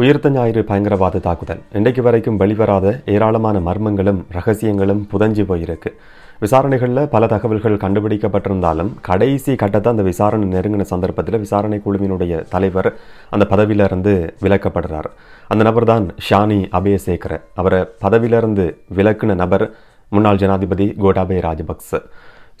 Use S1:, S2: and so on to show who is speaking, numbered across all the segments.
S1: உயிர்த்த ஞாயிறு பயங்கரவாத தாக்குதல். இன்றைக்கு வரைக்கும் வெளிவராத ஏராளமான மர்மங்களும் ரகசியங்களும் புதஞ்சு போயிருக்கு. விசாரணைகளில் பல தகவல்கள் கண்டுபிடிக்கப்பட்டிருந்தாலும் கடைசி கட்டத்தை அந்த விசாரணை நெருங்கின சந்தர்ப்பத்தில் விசாரணை குழுவினுடைய தலைவர் அந்த பதவியிலிருந்து விலக்கப்படுறார். அந்த நபர் தான் ஷானி அபயசேகர. அவரை பதவியிலிருந்து விலக்குன நபர் முன்னாள் ஜனாதிபதி கோட்டாபய ராஜபக்ச.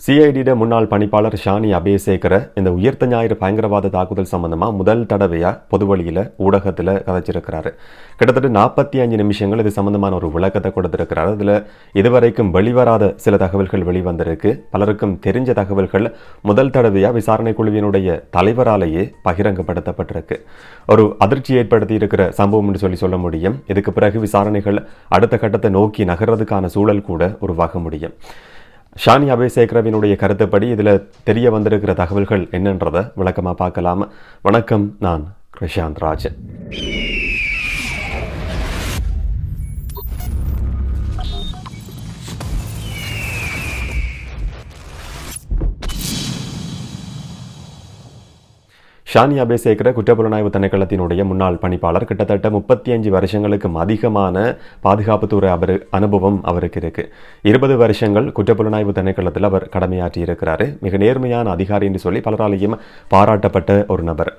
S1: சிஐடியிட முன்னாள் பணிப்பாளர் ஷானி அபேசேகரை இந்த உயிர்த்த ஞாயிறு பயங்கரவாத தாக்குதல் சம்பந்தமாக முதல் தடவையாக பொதுவழியில் ஊடகத்தில் கதைச்சிருக்கிறாரு. கிட்டத்தட்ட நாற்பத்தி அஞ்சு நிமிஷங்கள் இது சம்பந்தமான ஒரு விளக்கத்தை கொடுத்திருக்கிறாரு. அதில் இதுவரைக்கும் வெளிவராத சில தகவல்கள் வெளிவந்திருக்கு. பலருக்கும் தெரிஞ்ச தகவல்கள் முதல் தடவையாக விசாரணை குழுவினுடைய தலைவராலேயே பகிரங்கப்படுத்தப்பட்டிருக்கு. ஒரு அதிர்ச்சி ஏற்படுத்தி இருக்கிற சம்பவம் என்று சொல்லி சொல்ல முடியும். இதுக்கு பிறகு விசாரணைகள் அடுத்த கட்டத்தை நோக்கி நகர்றதுக்கான சூழல் கூட உருவாக முடியும். ஷானி அபேசேகரவினுடைய கருத்துப்படி இதில் தெரிய வந்திருக்கிற தகவல்கள் என்னன்றதை விளக்கமாக பார்க்கலாம். வணக்கம் நான் கிருஷாந்த் ராஜன். ஷானியா பேசேக்கிற குற்றப்புலனாய்வு திணைக்களத்தினுடைய முன்னாள் பணிப்பாளர் கிட்டத்தட்ட முப்பத்தி அஞ்சு வருஷங்களுக்கும் அதிகமான பாதுகாப்புத்துறை அவர் அனுபவம் அவருக்கு இருக்கு. இருபது வருஷங்கள் குற்றப்புலனாய்வு திணைக்களத்தில் அவர் கடமையாற்றி இருக்கிறாரு மிக நேர்மையான அதிகாரி என்று சொல்லி பலராலையும் பாராட்டப்பட்ட ஒரு நபர்.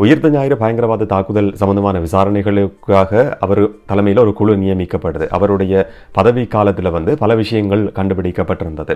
S1: உயிர்த்த ஞாயிறு பயங்கரவாத தாக்குதல் சம்பந்தமான விசாரணைகளுக்காக அவர் தலைமையில் ஒரு குழு நியமிக்கப்படுது. அவருடைய பதவி காலத்தில் வந்து பல விஷயங்கள் கண்டுபிடிக்கப்பட்டிருந்தது.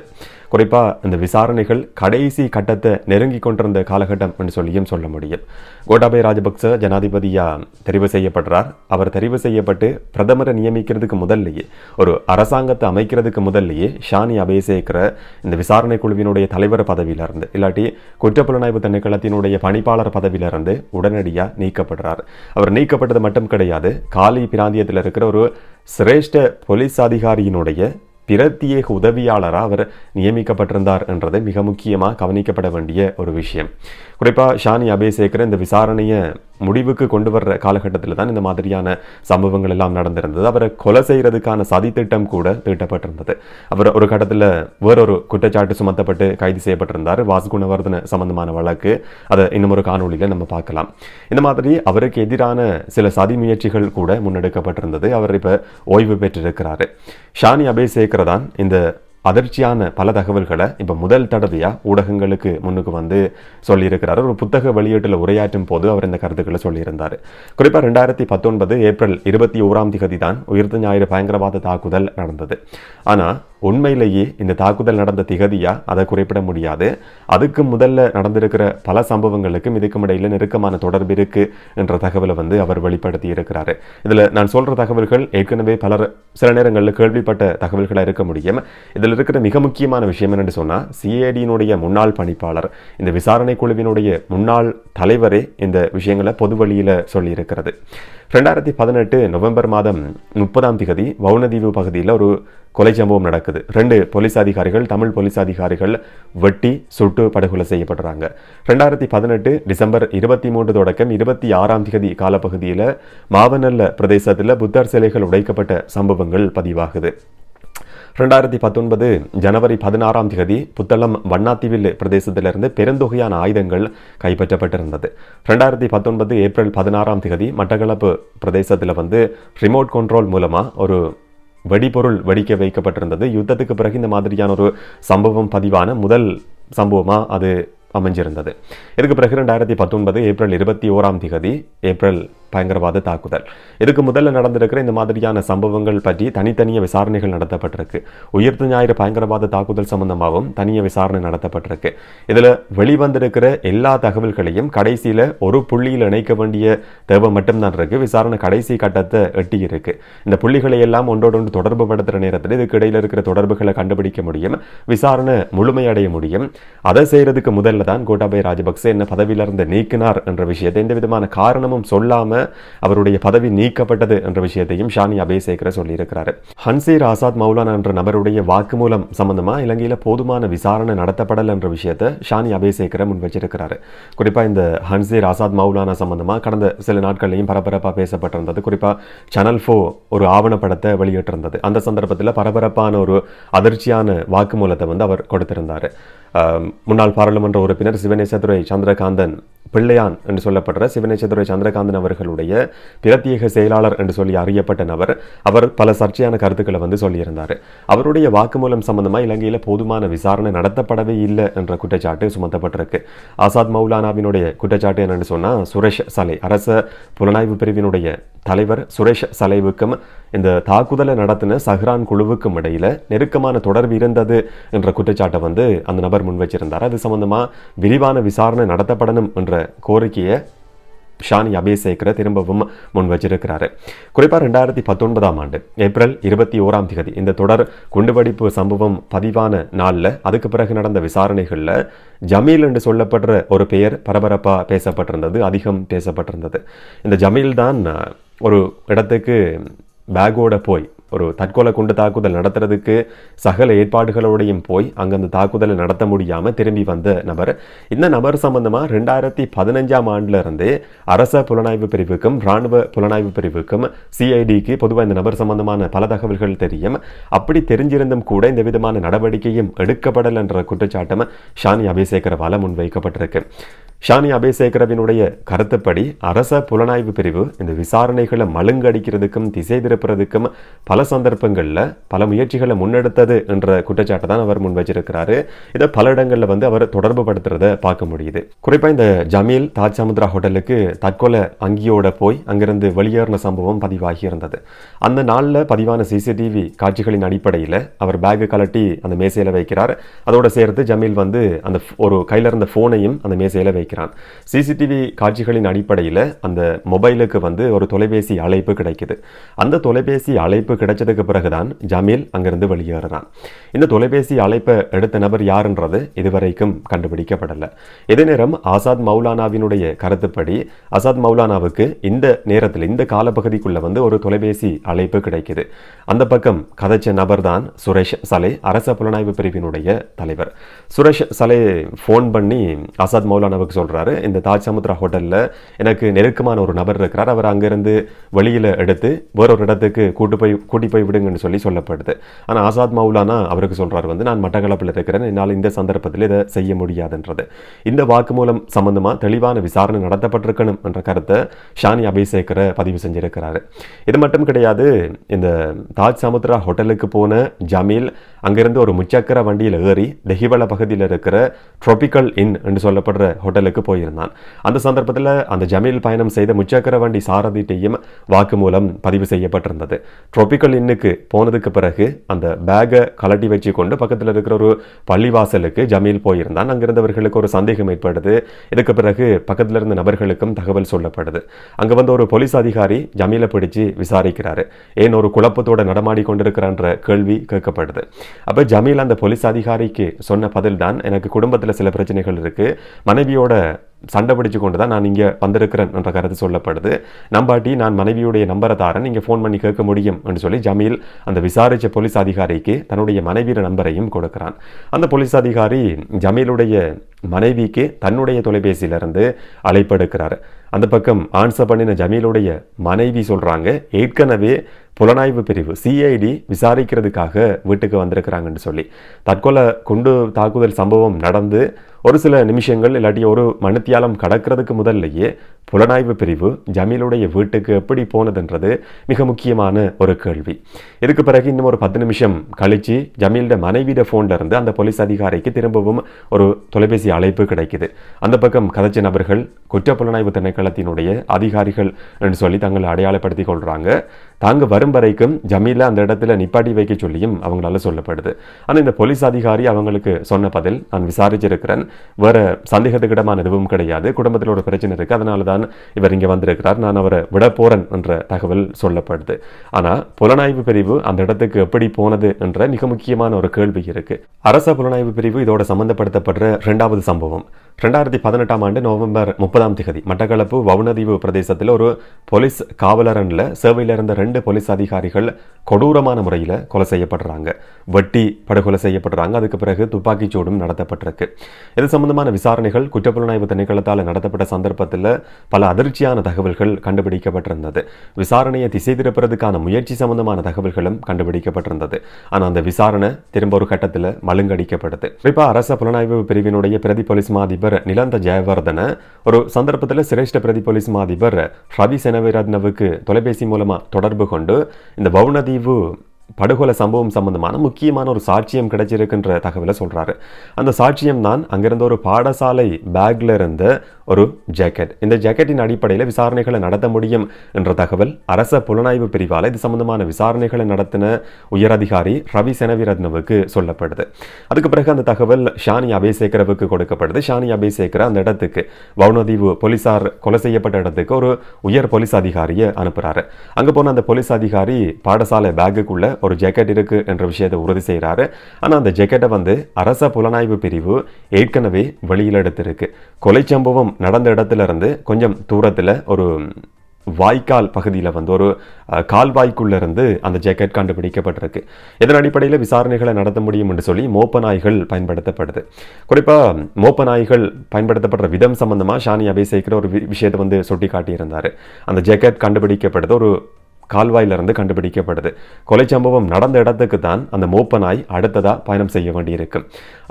S1: குறிப்பாக இந்த விசாரணைகள் கடைசி கட்டத்தை நெருங்கி கொண்டிருந்த காலகட்டம் என்று சொல்லியும் சொல்ல முடியும். கோட்டாபய ராஜபக்ச ஜனாதிபதியாக தெரிவு செய்யப்படுறார். அவர் தெரிவு செய்யப்பட்டு பிரதமரை நியமிக்கிறதுக்கு முதல்லையே ஒரு அரசாங்கத்தை அமைக்கிறதுக்கு முதல்லையே ஷானி அபேசேக்கிற இந்த விசாரணை குழுவினுடைய தலைவர் பதவியிலிருந்து இல்லாட்டி குற்றப்புலனாய்வு திணைக்களத்தினுடைய பணிப்பாளர் பதவியிலிருந்து உடனடியாக நீக்கப்படுறார். அவர் நீக்கப்பட்டது மட்டும் கிடையாது காலி பிராந்தியத்தில் இருக்கிற ஒரு சிரேஷ்ட போலீஸ் அதிகாரியினுடைய பிரத்யேக உதவியாளராக அவர் நியமிக்கப்பட்டிருந்தார் என்றது மிக முக்கியமாக கவனிக்கப்பட வேண்டிய ஒரு விஷயம். குறிப்பாக ஷானி அபேசேகர் இந்த விசாரணையை முடிவுக்கு கொண்டு வர்ற காலகட்டத்தில் தான் இந்த மாதிரியான சம்பவங்கள் எல்லாம் நடந்திருந்தது. அவரை கொலை செய்கிறதுக்கான சதி திட்டம் கூட தீட்டப்பட்டிருந்தது. அவர் ஒரு கட்டத்தில் வேறொரு குற்றச்சாட்டு சுமத்தப்பட்டு கைது செய்யப்பட்டிருந்தார். வாசுகுணவர்தன சம்பந்தமான வழக்கு. அதை இன்னும் ஒரு காணொலியில் நம்ம பார்க்கலாம். இந்த மாதிரி அவருக்கு எதிரான சில சதி முயற்சிகள் கூட முன்னெடுக்கப்பட்டிருந்தது. அவர் இப்போ ஓய்வு பெற்றிருக்கிறாரு. ஷானி அபேசேகர் தான் இந்த அதிர்ச்சியான பல தகவல்களை இப்போ முதல் தடவையாக ஊடகங்களுக்கு முன்னுக்கு வந்து சொல்லியிருக்கிறார். ஒரு புத்தக வெளியீட்டில் உரையாற்றும் போது அவர் இந்த கருத்துக்களை சொல்லியிருந்தார். குறிப்பாக ரெண்டாயிரத்தி பத்தொன்பது ஏப்ரல் இருபத்தி ஓராம் திகதி தான் உயிர்த்த ஞாயிறு பயங்கரவாத தாக்குதல் நடந்தது. ஆனால் உண்மையிலேயே இந்த தாக்குதல் நடந்த திகதியா? அதை குறிப்பிட முடியாது. அதுக்கு முதல்ல நடந்திருக்கிற பல சம்பவங்களுக்கும் இதுக்கும் இடையில நெருக்கமான தொடர்பு இருக்கு என்ற தகவலை வந்து அவர் வெளிப்படுத்தி இருக்கிறாரு. இதில் நான் சொல்ற தகவல்கள் ஏற்கனவே பலர் சில நேரங்களில் கேள்விப்பட்ட தகவல்களாக இருக்க முடியும். இதில் இருக்கிற மிக முக்கியமான விஷயம் என்னென்னு சொன்னால் சிஏடியினுடைய முன்னாள் பணிப்பாளர் இந்த விசாரணை குழுவினுடைய முன்னாள் தலைவரே இந்த விஷயங்களை பொது வழியில் சொல்லியிருக்கிறது. ரெண்டாயிரத்தி பதினெட்டு நவம்பர் மாதம் முப்பதாம் திகதி வவுனதீவு பகுதியில் ஒரு கொலை சம்பவம் நடக்குது. ரெண்டு போலீஸ் அதிகாரிகள் தமிழ் போலீஸ் அதிகாரிகள் வெட்டி சுட்டு படுகொலை செய்யப்படுறாங்க. ரெண்டாயிரத்தி பதினெட்டு டிசம்பர் இருபத்தி மூன்று தொடக்கம் இருபத்தி ஆறாம் திகதி காலப்பகுதியில் மாவனல்ல பிரதேசத்தில் புத்தர் சிலைகள் உடைக்கப்பட்ட சம்பவங்கள் பதிவாகுது. ரெண்டாயிரத்தி பத்தொன்பது ஜனவரி பதினாறாம் தேதி புத்தளம் வண்ணாத்தீவில் பிரதேசத்திலிருந்து பெருந்தொகையான ஆயுதங்கள் கைப்பற்றப்பட்டிருந்தது. ரெண்டாயிரத்தி பத்தொன்பது ஏப்ரல் பதினாறாம் தேதி மட்டக்களப்பு பிரதேசத்தில் வந்து ரிமோட் கண்ட்ரோல் மூலமாக ஒரு வெடிபொருள் வெடிக்க வைக்கப்பட்டிருந்தது. யுத்தத்துக்கு பிறகு இந்த மாதிரியான ஒரு சம்பவம் பதிவான முதல் சம்பவமாக அது அமைஞ்சிருந்தது. இதுக்கு பிறகு ரெண்டாயிரத்தி பத்தொன்பது ஏப்ரல் இருபத்தி ஓராம் திகதி ஏப்ரல் பயங்கரவாத தாக்குதல். இதுக்கு முதல்ல நடந்திருக்கிற இந்த மாதிரியான சம்பவங்கள் பற்றி தனித்தனிய விசாரணைகள் நடத்தப்பட்டிருக்கு. உயிர்த்த ஞாயிறு பயங்கரவாத தாக்குதல் சம்பந்தமாகவும் தனிய விசாரணை நடத்தப்பட்டிருக்கு. இதில் வெளிவந்திருக்கிற எல்லா தகவல்களையும் கடைசியில் ஒரு புள்ளியில் இணைக்க வேண்டிய தேவை மட்டும்தான் இருக்கு. விசாரணை கடைசி கட்டத்தை எட்டி இருக்கு. இந்த புள்ளிகளை எல்லாம் ஒன்றோடொன்று தொடர்பு படுத்துகிற நேரத்தில் இதுக்கு இடையில் இருக்கிற தொடர்புகளை கண்டுபிடிக்க முடியும். விசாரணை முழுமையடைய முடியும். அதை செய்யறதுக்கு முதல்ல தான் கோட்டாபய ராஜபக்சே என்ன பதவியிலிருந்து நீக்கினார் என்ற விஷயத்தை எந்த விதமான காரணமும் சொல்லாம அவருடைய பதவி நீக்கப்பட்டது என்ற விஷயத்தையும் ஷானி அபேசேகர சொல்லியிருக்கிறார். ஹன்சீர் ஆசாத் மௌலானா என்ற நபருடைய வாக்குமூலம் சம்பந்தமா இலங்கையில் போதுமான விசாரணை நடத்தப்படல் என்ற விஷயத்தை ஷானி அபேசேகர முன் வச்சிருக்கிறார் குறிப்பா இந்த ஹன்சீர் ஆசாத் மௌலானா சம்பந்தமா கடந்த சில நாட்கள்லையும் பரபரப்பா பேசப்பட்டிருந்தது. குறிப்பா சேனல் ஃபோ ஒரு ஆவணப்படத்தை வெளியிட்டிருந்தது. அந்த சந்தர்ப்பத்தில் பரபரப்பான ஒரு அதிர்ச்சியான வாக்குமூலத்தை வந்து அவர் கொடுத்திருந்தார். முன்னாள் பாராளுமன்ற உறுப்பினர் சிவனேசதுரை சந்திரகாந்தன் பிள்ளையான் என்று சொல்லப்படுற சிவனேசதுரை சந்திரகாந்தன் அவர்களுடைய பிரத்யேக செயலாளர் என்று சொல்லி அறியப்பட்ட நபர். அவர் பல சர்ச்சையான கருத்துக்களை வந்து சொல்லியிருந்தார். அவருடைய வாக்குமூலம் சம்பந்தமாக இலங்கையில் போதுமான விசாரணை நடத்தப்படவே இல்லை என்ற குற்றச்சாட்டு சுமத்தப்பட்டிருக்கு. ஆசாத் மௌலானாவினுடைய குற்றச்சாட்டு என்னென்னு சொன்னால் சுரேஷ் சலை அரச புலனாய்வு பிரிவினுடைய தலைவர் சுரேஷ் சலைவுக்கும் இந்த தாக்குதலை நடத்தின சஹ்ரான் குழுவுக்கும் இடையில நெருக்கமான தொடர்பு இருந்தது என்ற குற்றச்சாட்டை வந்து அந்த நபர் முன் வச்சிருந்தார். அது சம்பந்தமா விரிவான விசாரணை நடத்தப்படணும் என்ற கோரிக்கையை ஷானி அபேசேக்கரை திரும்பவும் முன் வச்சிருக்கிறாரு. குறிப்பாக ரெண்டாயிரத்தி பத்தொன்பதாம் ஆண்டு ஏப்ரல் இருபத்தி ஓராம் தேதி இந்த தொடர் குண்டுவெடிப்பு சம்பவம் பதிவான நாளில் அதுக்கு பிறகு நடந்த விசாரணைகளில் ஜமீல் என்று சொல்லப்படுற ஒரு பெயர் பரபரப்பாக பேசப்பட்டிருந்தது அதிகம் பேசப்பட்டிருந்தது. இந்த ஜமீல் தான் ஒரு இடத்துக்கு பேக்கோடு போய் ஒரு தற்கொலை குண்டு தாக்குதல் நடத்துறதுக்கு சகல ஏற்பாடுகளோடையும் போய் அங்கே அந்த தாக்குதலை நடத்த முடியாம திரும்பி வந்த நபர். இந்த நபர் சம்பந்தமாக ரெண்டாயிரத்தி பதினஞ்சாம் ஆண்டுல இருந்தே அரச புலனாய்வு பிரிவுக்கும் இராணுவ புலனாய்வு பிரிவுக்கும் சிஐடிக்கு பொதுவாக இந்த நபர் சம்பந்தமான பல தகவல்கள் தெரியும். அப்படி தெரிஞ்சிருந்தும் கூட இந்த விதமான நடவடிக்கையும் எடுக்கப்படல் என்ற குற்றச்சாட்டம் ஷானி அபிஷேகரவால முன்வைக்கப்பட்டிருக்கு. ஷானி அபேசேகரவினுடைய கருத்துப்படி அரச புலனாய்வு பிரிவு இந்த விசாரணைகளை மழுங்கடிக்கிறதுக்கும் திசை திருப்புறதுக்கும் பல பல சந்தர்ப்பங்களில் பல முயற்சிகளை முன்னெடுத்தது என்ற குற்றச்சாட்டை தான் அவர் முன் வச்சிருக்கிறாரு இதை பல இடங்களில் வந்து அவர் தொடர்பு படுத்துறத பார்க்க முடியுது. குறிப்பாக இந்த ஜமீல் தாஜ் சமுத்ரா ஹோட்டலுக்கு தற்கொலை அங்கியோட போய் அங்கிருந்து வெளியேறின சம்பவம் பதிவாகி இருந்தது அந்த நாளில் பதிவான சிசிடிவி காட்சிகளின் அடிப்படையில் அவர் பேக்கு கலட்டி அந்த மேசையில் வைக்கிறார். அதோட சேர்த்து ஜமீல் வந்து அந்த ஒரு கையில் இருந்த ஃபோனையும் அந்த மேசையில் வைக்கிறான். சிசிடிவி காட்சிகளின் அடிப்படையில் அந்த மொபைலுக்கு வந்து ஒரு தொலைபேசி அழைப்பு கிடைக்குது. அந்த தொலைபேசி அழைப்பு கிடைச்சதுக்கு பிறகுதான் ஜமீல் அங்கிருந்து வெளியேறுறான் இந்த தொலைபேசி அழைப்பை எடுத்த நபர் யாருன்றது இதுவரைக்கும் கண்டுபிடிக்கப்படலை. இதே நேரம் ஆசாத் மௌலானாவினுடைய கருத்துப்படி ஆசாத் மௌலானாவுக்கு இந்த நேரத்தில் இந்த காலப்பகுதிக்குள்ள வந்து ஒரு தொலைபேசி அழைப்பு கிடைக்குது. அந்த பக்கம் கதைச்ச நபர் தான் சுரேஷ் சலே அரச புலனாய்வு பிரிவினுடைய தலைவர். சுரேஷ் சலே ஃபோன் பண்ணி ஆசாத் மௌலானாவுக்கு சொல்கிறாரு இந்த தாஜ் சமுத்ரா ஹோட்டலில் எனக்கு நெருக்கமான ஒரு நபர் இருக்கிறார். அவர் அங்கிருந்து வெளியில் எடுத்து வேறொரு இடத்துக்கு கூட்டு போய் கூட்டி போய் விடுங்கன்னு சொல்லி சொல்லப்படுது. ஆனால் ஆசாத் மௌலானா அவருக்கு சொல்கிறார் வந்து நான் மட்டக்களப்பில் இருக்கிறேன் என்னால் இந்த சந்தர்ப்பத்தில் இதை செய்ய முடியாதுன்றது. இந்த வாக்குமூலம் சம்பந்தமா தெளிவான விசாரணை நடத்தப்பட்டிருக்கணும் என்ற கருத்தை ஷானி அபிஷேகரை பதிவு செஞ்சிருக்கிறாரு. இது மட்டும் கிடையாது இந்த தாஜ் சமுத்ரா ஹோட்டலுக்கு போன ஜமீல் அங்கிருந்து ஒரு முச்சக்கர வண்டியில் ஏறி தெஹிவள பகுதியில் இருக்கிற ட்ரோபிக்கல் இன் என்று சொல்லப்படுற ஹோட்டலுக்கு போயிருந்தான். அந்த சந்தர்ப்பத்தில் அந்த ஜமீல் பயணம் செய்த முச்சக்கர வண்டி சாரதிட்டையும் வாக்குமூலம் பதிவு செய்யப்பட்டிருந்தது. ட்ரோபிக்கல் இன்னுக்கு போனதுக்கு பிறகு அந்த பேக்கை கலட்டி வச்சு கொண்டு பக்கத்தில் இருக்கிற ஒரு பள்ளிவாசலுக்கு ஜமீல் போயிருந்தான். அங்கிருந்தவர்களுக்கு ஒரு சந்தேகம் ஏற்படுது இதுக்கு பிறகு பக்கத்தில் இருந்த நபர்களுக்கும் தகவல் சொல்லப்படுது. அங்க வந்து ஒரு போலீஸ் அதிகாரி ஜமீலை பிடிச்சு விசாரிக்கிறாரு. ஏன் ஒரு குழப்பத்தோட நடமாடி கொண்டிருக்கிறான்ற கேள்வி கேட்கப்படுது. அப்போ ஜமீல் அந்த போலீஸ் அதிகாரிக்கு சொன்ன பதில் தான் எனக்கு குடும்பத்தில் சில பிரச்சனைகள் இருக்கு. மனைவியோட சண்டை பிடிச்சு கொண்டு தான் நான் இங்கே வந்திருக்கிறேன் என்ற கருத்து சொல்லப்படுது. நம்பாட்டி நான் மனைவியுடைய நம்பரை தாரன் நீங்கள் ஃபோன் பண்ணி கேட்க முடியும் என்று சொல்லி ஜமீல் அந்த விசாரித்த போலீஸ் அதிகாரிக்கு தன்னுடைய மனைவியோட நம்பரையும் கொடுக்கிறான். அந்த போலீஸ் அதிகாரி ஜமீலுடைய மனைவிக்கு தன்னுடைய தொலைபேசியிலிருந்து அழைப்பெடுக்கிறார் அந்த பக்கம் ஆன்சர் பண்ணின ஜமீலுடைய மனைவி சொல்கிறாங்க ஏற்கனவே புலனாய்வு பிரிவு சிஐடி விசாரிக்கிறதுக்காக வீட்டுக்கு வந்திருக்கிறாங்கன்னு சொல்லி. தற்கொலை குண்டு தாக்குதல் சம்பவம் நடந்து ஒரு சில நிமிஷங்கள் இல்லாட்டி ஒரு மணித்தியாலம் கடக்கிறதுக்கு முதல்லையே புலனாய்வு பிரிவு ஜமீலுடைய வீட்டுக்கு எப்படி போனதுன்றது மிக முக்கியமான ஒரு கேள்வி. இதுக்கு பிறகு இன்னும் ஒரு பத்து நிமிஷம் கழித்து ஜமீலோட மனைவியிட ஃபோன்ல இருந்து அந்த போலீஸ் அதிகாரிக்கு திரும்பவும் ஒரு தொலைபேசி அழைப்பு கிடைக்குது. அந்த பக்கம் கதைச்ச நபர்கள் குற்ற புலனாய்வு திணைக்களத்தினுடைய அதிகாரிகள் என்று சொல்லி தங்களை அடையாளப்படுத்தி கொள்கிறாங்க தாங்க வரும் வரைக்கும் ஜமீல அந்த இடத்துல நிப்பாட்டி வைக்க சொல்லியும் அவங்களால சொல்லப்படுது. ஆனால் இந்த போலீஸ் அதிகாரி அவங்களுக்கு சொன்ன பதில் நான் விசாரிச்சிருக்கிறேன். வேற சந்தேகத்துக்கிடமான எதுவும் கிடையாது. குடும்பத்தில் ஒரு பிரச்சனை இருக்குது அதனால தான் இவர் இங்க வந்திருக்கிறார் நான் அவரை விட போகிறேன் என்ற தகவல் சொல்லப்படுது. ஆனால் புலனாய்வு பிரிவு அந்த இடத்துக்கு எப்படி போனது என்ற மிக முக்கியமான ஒரு கேள்வி இருக்கு. அரச புலனாய்வு பிரிவு இதோட சம்பந்தப்படுத்தப்படுற ரெண்டாவது சம்பவம். ரெண்டாயிரத்தி பதினெட்டாம் ஆண்டு நவம்பர் முப்பதாம் திகதி மட்டக்களப்பு வவுனதீவு பிரதேசத்தில் ஒரு போலீஸ் காவலரனில் சேவையில் இருந்த ரெண்டு போலீஸ் அதிகாரிகள் கொடூரமான முறையில் கொலை செய்யப்படுறாங்க. வெட்டி படுகொலை செய்யப்படுறாங்க. அதுக்கு பிறகு துப்பாக்கிச் சூடும் நடத்தப்பட்டிருக்கு. இது சம்பந்தமான விசாரணைகள் குற்றப்புலனாய்வு திணைக்களத்தால் நடத்தப்பட்ட சந்தர்ப்பத்தில் பல அதிர்ச்சியான தகவல்கள் கண்டுபிடிக்கப்பட்டிருந்தது. விசாரணையை திசை திருப்புறதுக்கான முயற்சி சம்பந்தமான தகவல்களும் கண்டுபிடிக்கப்பட்டிருந்தது. ஆனால் அந்த விசாரணை திரும்ப ஒரு கட்டத்தில் மழுங்கடிக்கப்படுது. குறிப்பாக அரச புலனாய்வு பிரிவினுடைய பிரதி போலீஸ் மாதிபர் நிலந்த ஜெயவர்தன ஒரு சந்தர்ப்பத்தில் சிரேஷ்ட பிரதி போலீஸ் மாதிபர் ரவி செனவிரத்னவுக்கு தொலைபேசி மூலமாக தொடர்பு கொண்டு இந்த பவுனதீவு படுகொலை சம்பவம் சம்பந்தமான முக்கியமான ஒரு சாட்சியம் கிடைச்சிருக்குன்ற தகவலை சொல்கிறாரு அந்த சாட்சியம் தான் அங்கிருந்த ஒரு பாடசாலை பேக்ல இருந்த ஒரு ஜாக்கெட் இந்த ஜாக்கெட்டின் அடிப்படையில் விசாரணைகளை நடத்த முடியும் என்ற தகவல் அரச புலனாய்வு பிரிவால் இது சம்பந்தமான விசாரணைகளை நடத்தின உயரதிகாரி ரவி செனவிரத்னவுக்கு சொல்லப்படுது. அதுக்கு பிறகு அந்த தகவல் ஷானி அபேசேகரவுக்கு கொடுக்கப்படுது. ஷானி அபேசேகர் அந்த இடத்துக்கு வவுனதீவு போலீசார் கொலை செய்யப்பட்ட இடத்துக்கு ஒரு உயர் போலீஸ் அதிகாரியை அனுப்புகிறாரு அங்கே போன அந்த போலீஸ் அதிகாரி பாடசாலை பேக்குக்குள்ளே ஒரு ஜாக்கெட் இருக்குது என்ற விஷயத்தை உறுதி செய்கிறாரு ஆனால் அந்த ஜாக்கெட்டை வந்து அரச புலனாய்வு பிரிவு ஏற்கனவே வெளியில் எடுத்திருக்கு. கொலை சம்பவம் நடந்த இடத்துல இருந்து கொஞ்சம் தூரத்தில் ஒரு வாய்க்கால் பகுதியில் வந்து ஒரு கால்வாய்க்குள்ளேருந்து இருந்து அந்த ஜாக்கெட் கண்டுபிடிக்கப்பட்டிருக்கு. இதன் அடிப்படையில் விசாரணைகளை நடத்த முடியும் என்று சொல்லி மோப்ப நாய்கள் பயன்படுத்தப்படுது. குறிப்பாக மோப்ப நாய்கள் பயன்படுத்தப்படுற விதம் சம்பந்தமாக ஷானி அபிஷேக்கிற ஒரு விஷயத்தை வந்து சுட்டி காட்டியிருந்தார் அந்த ஜாக்கெட் கண்டுபிடிக்கப்படுது. ஒரு கால்வாயிலிருந்து கண்டுபிடிக்கப்படுது. கொலை சம்பவம் நடந்த இடத்துக்கு தான் அந்த மோப்ப நாய் அடுத்ததாக பயணம் செய்ய வேண்டியிருக்கு.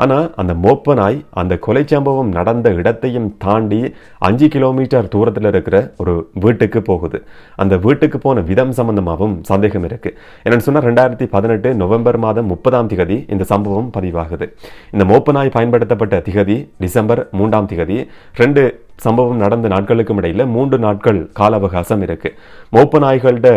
S1: ஆனால் அந்த மோப்ப நாய் அந்த கொலை சம்பவம் நடந்த இடத்தையும் தாண்டி அஞ்சு கிலோமீட்டர் தூரத்தில் இருக்கிற ஒரு வீட்டுக்கு போகுது. அந்த வீட்டுக்கு போன விதம் சம்பந்தமாகவும் சந்தேகம் இருக்குது என்னென்னு சொன்னால் ரெண்டாயிரத்தி பதினெட்டு நவம்பர் மாதம் முப்பதாம் திகதி இந்த சம்பவம் பதிவாகுது. இந்த மோப்ப நாய் பயன்படுத்தப்பட்ட திகதி டிசம்பர் மூன்றாம் திகதி. ரெண்டு சம்பவம் நடந்த நாட்களுக்கும் இடையில் மூன்று நாட்கள் கால அவகாசம் இருக்குது மோப்ப நாய்கள்ட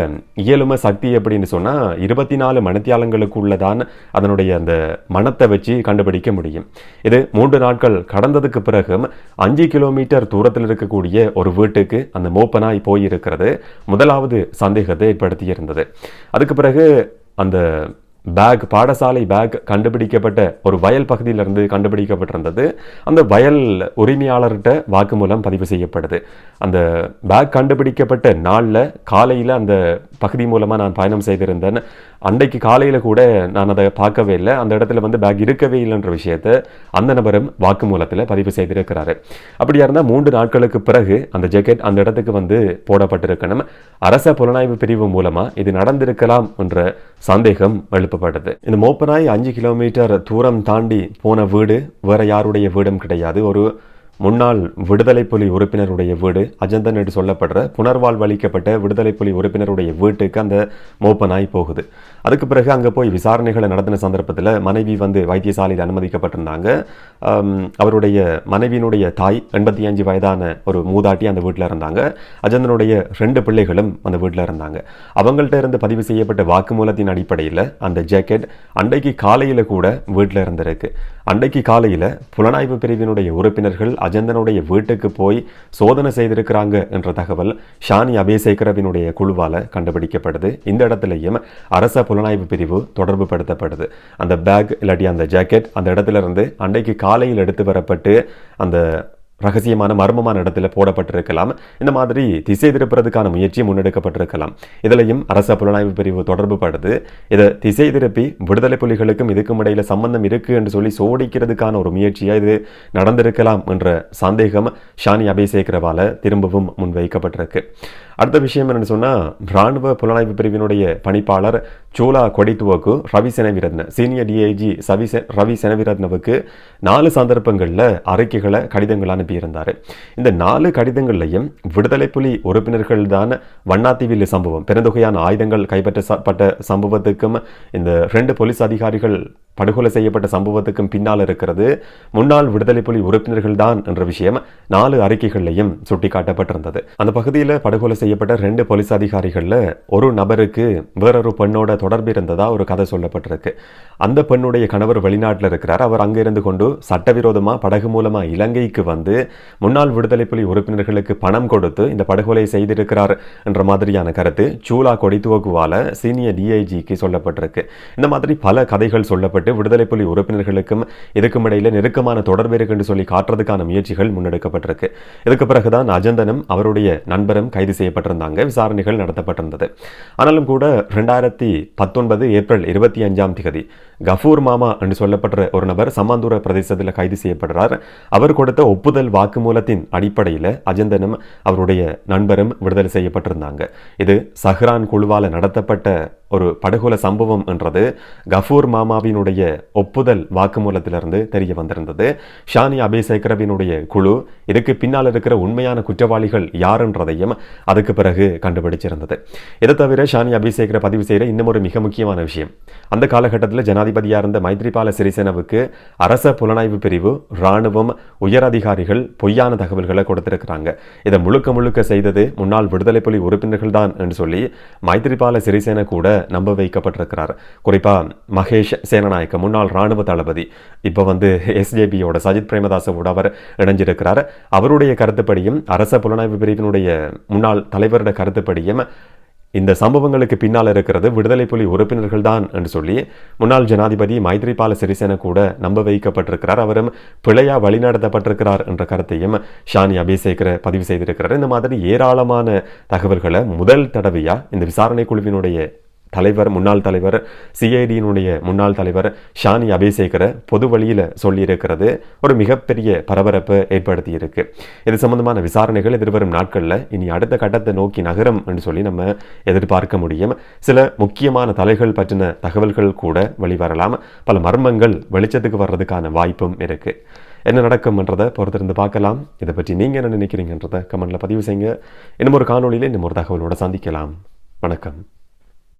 S1: இயலும சக்தி எப்படின்னு சொன்னால் இருபத்தி நாலு மணத்தியாலங்களுக்குள்ளதான் அதனுடைய அந்த மனத்தை வச்சு கண்டுபிடிக்க முடியும். இது மூன்று நாட்கள் கடந்ததுக்கு பிறகும் அஞ்சு கிலோமீட்டர் தூரத்தில் இருக்கக்கூடிய ஒரு வீட்டுக்கு அந்த மோப்ப நாய் போயிருக்கிறது. முதலாவது சந்தேகத்தை ஏற்படுத்தியிருந்தது. அதுக்கு பிறகு அந்த பேக் பாடசாலை பேக் கண்டுபிடிக்கப்பட்ட ஒரு வயல் பகுதியிலிருந்து கண்டுபிடிக்கப்பட்டிருந்தது. அந்த வயல் உரிமையாளர்கிட்ட வாக்குமூலம் பதிவு செய்யப்படுது. அந்த பேக் கண்டுபிடிக்கப்பட்ட நாளில் காலையில் அந்த பகுதி மூலமாக நான் பயணம் செய்திருந்தேன். அன்றைக்கு காலையில் கூட நான் அதை பார்க்கவே இல்லை. அந்த இடத்துல வந்து பேக் இருக்கவே இல்லைன்ற விஷயத்தை அந்த நபரும் வாக்குமூலத்தில் பதிவு செய்திருக்கிறாரு. அப்படியா இருந்தால் மூன்று நாட்களுக்கு பிறகு அந்த ஜெக்கெட் அந்த இடத்துக்கு வந்து போடப்பட்டிருக்கணும். அரச புலனாய்வு பிரிவு மூலமாக இது நடந்திருக்கலாம் என்ற சந்தேகம் எழுப்பப்பட்டது இந்த மோப்பனாய் அஞ்சு கிலோமீட்டர் தூரம் தாண்டி போன வீடு வேற யாருடைய வீடும் கிடையாது. ஒரு முன்னாள் விடுதலை புலி உறுப்பினருடைய வீடு அஜந்தன் என்று சொல்லப்படுற புனர்வாழ்வு அளிக்கப்பட்ட விடுதலை புலி உறுப்பினருடைய வீட்டுக்கு அந்த மோப்ப நாய் போகுது. அதுக்கு பிறகு அங்கே போய் விசாரணைகளை நடத்தின சந்தர்ப்பத்தில் மனைவி வந்து வைத்தியசாலையில் அனுமதிக்கப்பட்டிருந்தாங்க. அவருடைய மனைவியினுடைய தாய் எண்பத்தி அஞ்சு வயதான ஒரு மூதாட்டி அந்த வீட்டில் இருந்தாங்க. அஜந்தனுடைய ரெண்டு பிள்ளைகளும் அந்த வீட்டில் இருந்தாங்க. அவங்கள்ட்ட இருந்து பதிவு செய்யப்பட்ட வாக்குமூலத்தின் அடிப்படையில் அந்த ஜாக்கெட் அன்றைக்கு காலையில் கூட வீட்டில் இருந்திருக்கு. அன்றைக்கு காலையில் புலனாய்வு பிரிவினுடைய உறுப்பினர்கள் அஜந்தனுடைய வீட்டுக்கு போய் சோதனை செய்திருக்கிறாங்க என்ற தகவல் ஷானி அபேசேகரவினுடைய குழுவால் கண்டுபிடிக்கப்படுது. இந்த இடத்துலையும் அரச புலனாய்வு பிரிவு தொடர்பு படுத்தப்படுது. அந்த பேக் இல்லாட்டி அந்த ஜாக்கெட் அந்த இடத்துல இருந்து அன்றைக்கு காலையில் எடுத்து வரப்பட்டு அந்த ரகசியமான மர்மமான இடத்துல போடப்பட்டிருக்கலாம். இந்த மாதிரி திசை திருப்புறதுக்கான முயற்சி முன்னெடுக்கப்பட்டிருக்கலாம். இதிலையும் அரச புலனாய்வு பிரிவு தொடர்பு படுது இதை திசை திருப்பி விடுதலை புலிகளுக்கும் இதுக்கும் இடையில சம்பந்தம் இருக்கு என்று சொல்லி சோடிக்கிறதுக்கான ஒரு முயற்சியா இது நடந்திருக்கலாம் என்ற சந்தேகம் ஷானி அபிஷேகரவால திரும்பவும் முன்வைக்கப்பட்டிருக்கு. அடுத்த விஷயம் என்னென்னு சொன்னால் ராணுவ புலனாய்வு பிரிவினுடைய பணிப்பாளர் சோலா கொடித்துவக்கு ரவி செனவிரத்ன சீனியர் டிஐஜி சவி செ- ரவி செனவிரத்னவுக்கு நாலு சந்தர்ப்பங்களில் அறிக்கைகளை கடிதங்கள் அனுப்பியிருந்தார். இந்த நாலு கடிதங்கள்லையும் விடுதலை புலி உறுப்பினர்கள் தான் வண்ணாத்தீவில் சம்பவம் பெருந்தொகையான ஆயுதங்கள் கைப்பற்றப்பட்ட சம்பவத்துக்கும் இந்த ரெண்டு போலீஸ் அதிகாரிகள் படுகொலை செய்யப்பட்ட சம்பவத்துக்கும் பின்னால் இருக்கிறது. முன்னாள் விடுதலை புலி உறுப்பினர்கள் தான் என்ற விஷயம் நாலு அறிக்கைகள்லையும் சுட்டிக்காட்டப்பட்டிருந்தது. அந்த பகுதியில் படுகொலை செய்யப்பட்ட ரெண்டு போலீஸ் அதிகாரிகளில் ஒரு நபருக்கு வேறொரு பெண்ணோட தொடர்பு இருந்ததா ஒரு கதை சொல்லப்பட்டிருக்கு. அந்த பெண்ணுடைய கணவர் வெளிநாட்டில் இருக்கிறார். அவர் அங்கே இருந்து கொண்டு சட்டவிரோதமாக படகு மூலமாக இலங்கைக்கு வந்து முன்னாள் விடுதலை புலி உறுப்பினர்களுக்கு பணம் கொடுத்து இந்த படுகொலையை செய்திருக்கிறார் என்ற மாதிரியான கருத்து சூலா கொடித்துவகுவால சீனியர் டிஐஜிக்கு சொல்லப்பட்டிருக்கு. இந்த மாதிரி பல கதைகள் சொல்லப்பட்டு செய்யப்பட்டு விடுதலை புலி உறுப்பினர்களுக்கும் இதுக்கும் இடையில நெருக்கமான தொடர்பு இருக்கு என்று சொல்லி காட்டுறதுக்கான முயற்சிகள் முன்னெடுக்கப்பட்டிருக்கு. இதுக்கு பிறகுதான் அஜந்தனும் அவருடைய நண்பரும் கைது செய்யப்பட்டிருந்தாங்க. விசாரணைகள் நடத்தப்பட்டிருந்தது. ஆனாலும் கூட ரெண்டாயிரத்தி பத்தொன்பது ஏப்ரல் இருபத்தி அஞ்சாம் திகதி கஃபூர் மாமா என்று சொல்லப்படுற ஒரு நபர் சம்மாந்தூர பிரதேசத்தில் கைது செய்யப்படுறார். அவர் கொடுத்த ஒப்புதல் வாக்குமூலத்தின் அடிப்படையில் அஜந்தனும் அவருடைய நண்பரும் விடுதலை செய்யப்பட்டிருந்தாங்க. இது சஹ்ரான் குழுவால் நடத்தப்பட்ட ஒரு படுகொலை சம்பவம் என்றது கஃபூர் மாமாவினுடைய ஒப்புதல் வாக்குமூலத்திலிருந்து தெரிய வந்திருந்தது. ஷானி அபிசேகரவினுடைய குழு இதுக்கு பின்னால் இருக்கிற உண்மையான குற்றவாளிகள் யாருன்றதையும் அதுக்கு பிறகு கண்டுபிடிச்சிருந்தது. இதை தவிர ஷானி அபிசேகர பதிவு செய்கிற இன்னும் ஒரு மிக முக்கியமான விஷயம். அந்த காலகட்டத்தில் ஜனாதிபதியாக இருந்த மைத்ரிபால சிறிசேனவுக்கு அரச புலனாய்வு பிரிவு இராணுவம் உயர் அதிகாரிகள் பொய்யான தகவல்களை கொடுத்திருக்கிறாங்க. இதை முழுக்க முழுக்க செய்தது முன்னாள் விடுதலை புலி உறுப்பினர்கள் தான் என்று சொல்லி மைத்ரிபால சிறிசேன கூட நம்ப வைக்கப்பட்டிருக்கிறார். குறிப்பாக மகேஷ் சேனநாயக்க முன்னாள் இராணுவ தளபதி இப்போ வந்து எஸ்ஜேபியோட சஜித் பிரேமதாசவோட அவர் இணைஞ்சிருக்கிறார். அவருடைய கருத்துப்படியும் அரச புலனாய்வு பிரிவினுடைய முன்னாள் தலைவரோட கருத்துப்படியும் இந்த சம்பவங்களுக்கு பின்னால் இருக்கிறது விடுதலை புலி உறுப்பினர்கள் தான் என்று சொல்லி முன்னாள் ஜனாதிபதி மைத்ரிபால சிறிசேன கூட நம்ப வைக்கப்பட்டிருக்கிறார். அவரும் பிழையா வழிநடத்தப்பட்டிருக்கிறார் என்ற கருத்தையும் ஷானி அபிஷேகர் பதிவு செய்திருக்கிறார். இந்த மாதிரி ஏராளமான தகவல்களை முதல் தடவையாக இந்த விசாரணை குழுவினுடைய தலைவர் முன்னாள் தலைவர் சிஐடியினுடைய முன்னாள் தலைவர் ஷானி அபிஷேகரை பொது வழியில் சொல்லியிருக்கிறது. ஒரு மிகப்பெரிய பரபரப்பை ஏற்படுத்தி இருக்கு இது சம்பந்தமான விசாரணைகள் எதிர்வரும் நாட்களில் இனி அடுத்த கட்டத்தை நோக்கி நகரும் என்று சொல்லி நம்ம எதிர்பார்க்க முடியும். சில முக்கியமான தலைகள் பற்றின தகவல்கள் கூட வெளிவரலாம். பல மர்மங்கள் வெளிச்சத்துக்கு வர்றதுக்கான வாய்ப்பும் இருக்கு. என்ன நடக்கும்ன்றதை பொறுத்திருந்து பார்க்கலாம். இதை பற்றி நீங்கள் என்ன நினைக்கிறீங்கன்றதை கமெண்ட்ல பதிவு செய்யுங்க. இன்னும் ஒரு காணொலியில் இன்னும் ஒரு தகவலோட சந்திக்கலாம். வணக்கம்.